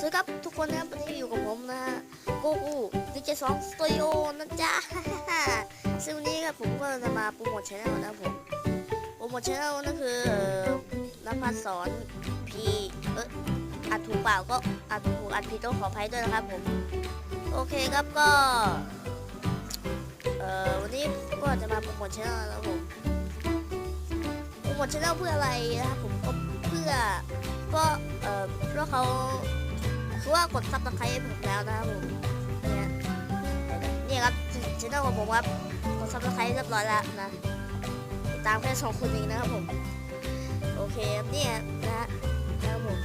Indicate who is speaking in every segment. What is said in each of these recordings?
Speaker 1: สวัสดีครับทุกคนนะครับวันนี้อยู่กับผมนะฮะโกกูดิเจสองสตูดิโอนะจ๊ะซึ่งวันนี้ครับผมก็จะมาโปรโมทชแนลนะครับผมโปรโมทชแนลนั่นคือเอ่อนภัสสอนพีเอออัดถูกเปล่าก็อัดถูกอัดผิดต้องขออภัยด้วยนะครับผมโอเคครับก็เอ่อวันนี้ก็จะมาโปรโมทชแนลนะครับผมโปรโมทชแนลเพื่ออะไรนะครับผมก็เพื่อก็เอ่อเพราะเขา คือว่ากดซับสไครต์ให้ผมแล้วนะครับผมเนี่ยนี่ครับชแนลของผมครับกดซับสไครต์เรียบร้อยแล้วนะติดตามแค่สองคนเองนะครับผมโอเคครับเนี่ยนะนะครับผม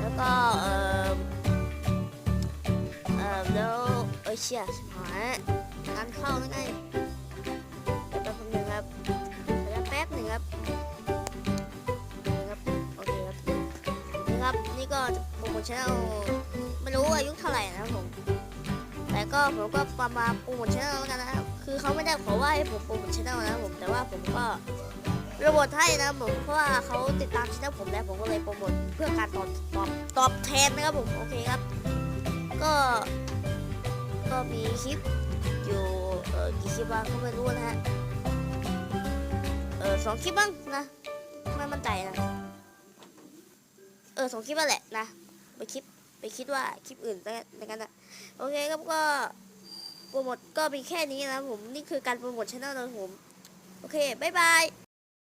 Speaker 1: แล้วก็เอ่อเอ่อแล้วเอเชี่ยชิบหายงานเข้าแล้วไง นะครับ นี่ก็โปรโมทชแนลไม่รู้อายุเท่าไหร่นะครับผม แต่ก็ผมก็ประมาณโปรโมทชแนลแล้วกันนะครับ คือเขาไม่ได้ขอว่าให้ผมโปรโมทชแนลนะครับผม แต่ว่าผมก็โปรโมทให้นะผม เพราะว่าเขาติดตามชแนลผมแล้วผมก็เลยโปรโมทเพื่อการตอบตอบตอบแทนนะครับผม โอเคครับ ก็ ก็มีคลิปอยู่เออกี่คลิปบ้างก็ไม่รู้นะฮะ เออสองคลิปบ้างนะ ไม่มั่นใจนะ ออสองคลิปนั่นแหละนะไปคลิปไปคิดว่าคลิปอื่นในกันนะโอเคครับก็โปรโมทก็มีแค่นี้นะผมนี่คือการโปรโมทช่องนะครับผม โอเค บ๊ายบาย